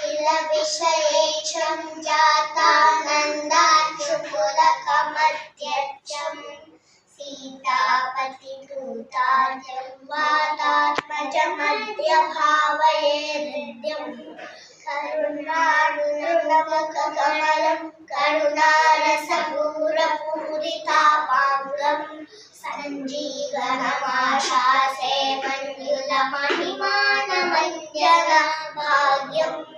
किलविषये जातानन्दातुलकमध्यचं सीतापतिकृतात्मज मद्यभावये हृद्यं करुणाडुलकमलं करुणारसपुरपुरितापामुरं सञ्जीवनमाशासे मञ्जुलमहिमानमञ्जन भाग्यम्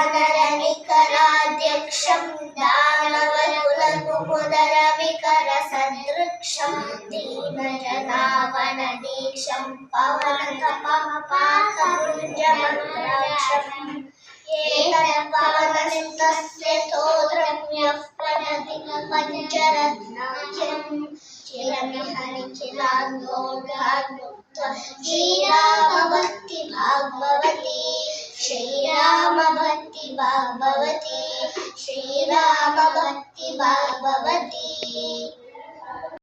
वानरनिकराध्यक्षं दानवकुलकुमुदरविकरसदृक्षं दीनजनावनदीक्षं पवनकपापाकपुञ्जमन्त्राक्षम् एतत्पवनस्तस्य स्तोत्रम्यः पठति पञ्चरत्नाख्यम् श्रीरामभक्ति भागवती श्रीरामभक्ति भागवती श्रीरामभक्ति भागवती